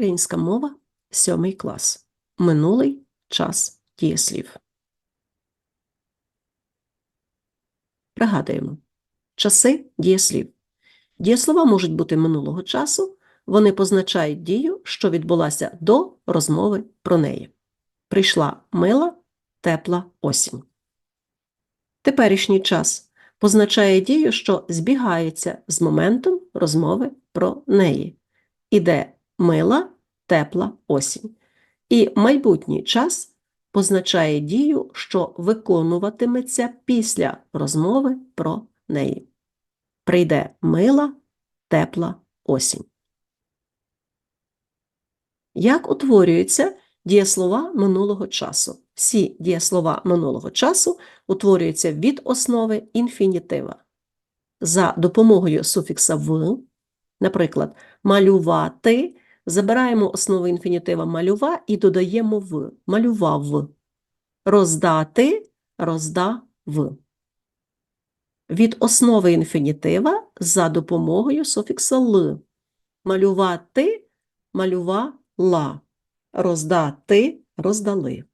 Українська мова, сьомий клас. Минулий час дієслів. Пригадуємо. Часи дієслів. Дієслова можуть бути минулого часу, вони позначають дію, що відбулася до розмови про неї. Прийшла мила, тепла осінь. Теперішній час позначає дію, що збігається з моментом розмови про неї. Іде мила, тепла осінь. І майбутній час позначає дію, що виконуватиметься після розмови про неї. Прийде мила, тепла осінь. Як утворюються дієслова минулого часу? Всі дієслова минулого часу утворюються від основи інфінітива. За допомогою суфікса в, наприклад, малювати, забираємо основу інфінітива малюва і додаємо в малював. Роздати роздав. Від основи інфінітива за допомогою суфікса л. Малювати малювала. Роздати роздали.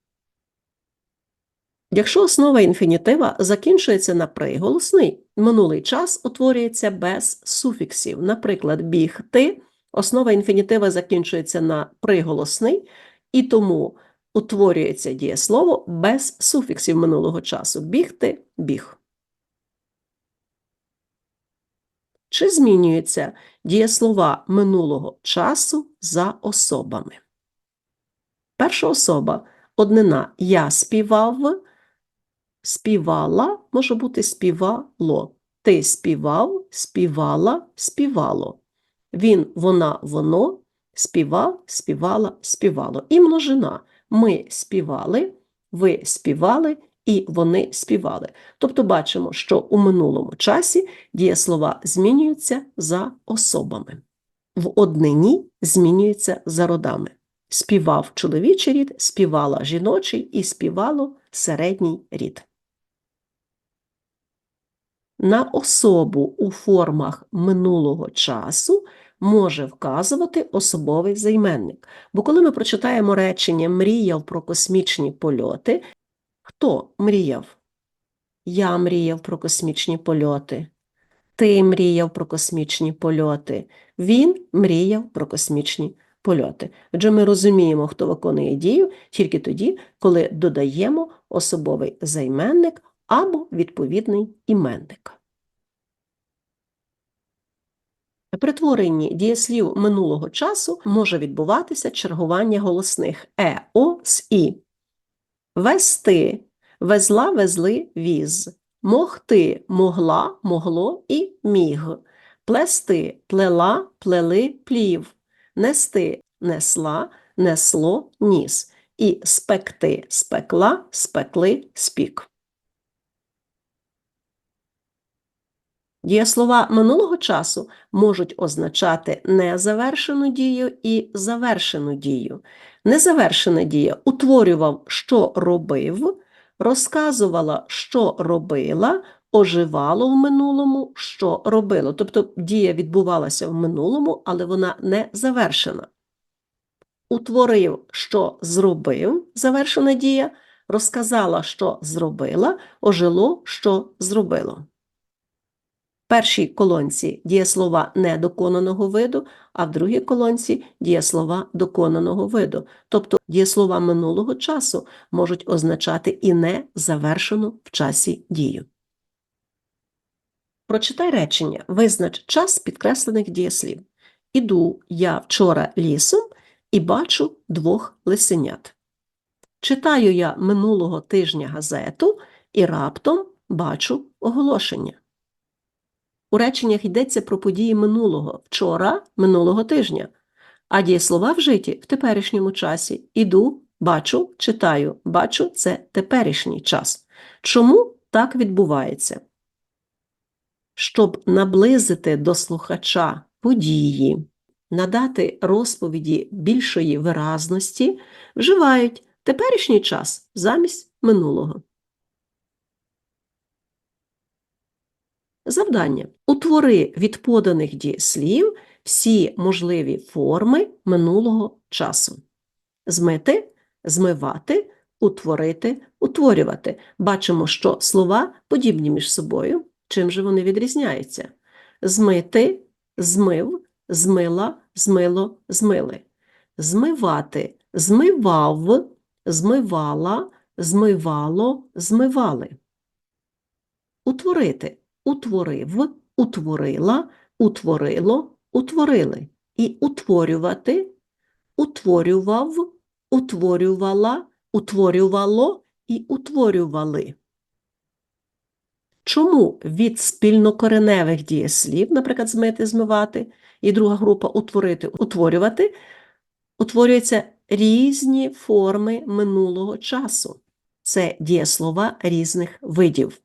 Якщо основа інфінітива закінчується на приголосний, минулий час утворюється без суфіксів. Наприклад, бігти, основа інфінітива закінчується на приголосний, і тому утворюється дієслово без суфіксів минулого часу. Бігти біг. Чи змінюються дієслова минулого часу за особами? Перша особа однина я співав, співала може бути співало. Ти співав, співала, співало. Він, вона, воно, співав, співала, співало. І множина. Ми співали, ви співали, і вони співали. Тобто бачимо, що у минулому часі дієслова змінюються за особами. В однині змінюються за родами. Співав чоловічий рід, співала жіночий і співало середній рід. На особу у формах минулого часу може вказувати особовий займенник. Бо коли ми прочитаємо речення мріяв про космічні польоти, хто мріяв? Я мріяв про космічні польоти. Ти мріяв про космічні польоти. Він мріяв про космічні польоти. Отже, ми розуміємо, хто виконує дію тільки тоді, коли додаємо особовий займенник або відповідний іменник. При дієслів минулого часу може відбуватися чергування голосних е, о з і. Вести, везла, везли, віз, могти, могла, могло і міг, плести, плела, плели, плів, нести, несла, несло, ніс, і спекти, спекла, спекли, спік. Дієслова минулого часу можуть означати незавершену дію і завершену дію. Незавершена дія утворював, що робив, розказувала, що робила, оживало в минулому, що робило. Тобто дія відбувалася в минулому, але вона не завершена. Утворив, що зробив, завершена дія, розказала, що зробила, ожило, що зробило першій колонці дієслова недоконаного виду, а в другій колонці дієслова доконаного виду. Тобто дієслова минулого часу можуть означати і не завершену в часі дію. Прочитай речення. Визнач час підкреслених дієслів. Іду я вчора лісом і бачу двох лисенят. Читаю я минулого тижня газету і раптом бачу оголошення. У реченнях йдеться про події минулого вчора, минулого тижня, а дієслова вжиті в теперішньому часі. Іду, бачу, читаю, бачу це теперішній час. Чому так відбувається? Щоб наблизити до слухача події, надати розповіді більшої виразності, вживають теперішній час замість минулого. Завдання. Утвори від поданих дієслів всі можливі форми минулого часу. Змити, змивати, утворити, утворювати. Бачимо, що слова подібні між собою. Чим же вони відрізняються? Змити, змив, змила, змило, змили. Змивати, змивав, змивала, змивало, змивали. Утворити, утворив, утворила, утворило, утворили. І утворювати, утворював, утворювала, утворювало і утворювали. Чому від спільнокореневих дієслів, наприклад, змити, змивати, і друга група утворити, утворювати, утворюються різні форми минулого часу. Це дієслова різних видів.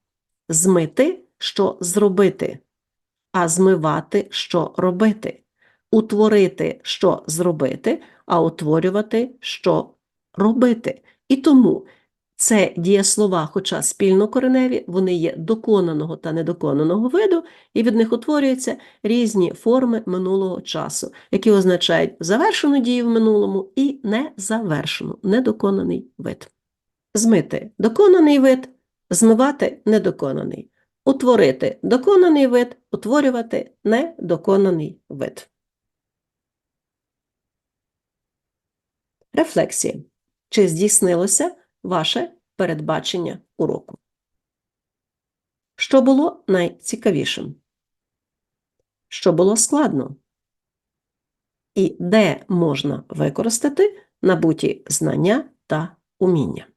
Змити, що зробити, а змивати, що робити. Утворити, що зробити, а утворювати, що робити. І тому це дієслова, хоча спільнокореневі, вони є доконаного та недоконаного виду, і від них утворюються різні форми минулого часу, які означають завершену дію в минулому і незавершену, недоконаний вид. Змити доконаний вид, змивати недоконаний. Утворити доконаний вид, утворювати недоконаний вид. Рефлексія. Чи здійснилося ваше передбачення уроку? Що було найцікавішим? Що було складно? І де можна використати набуті знання та уміння?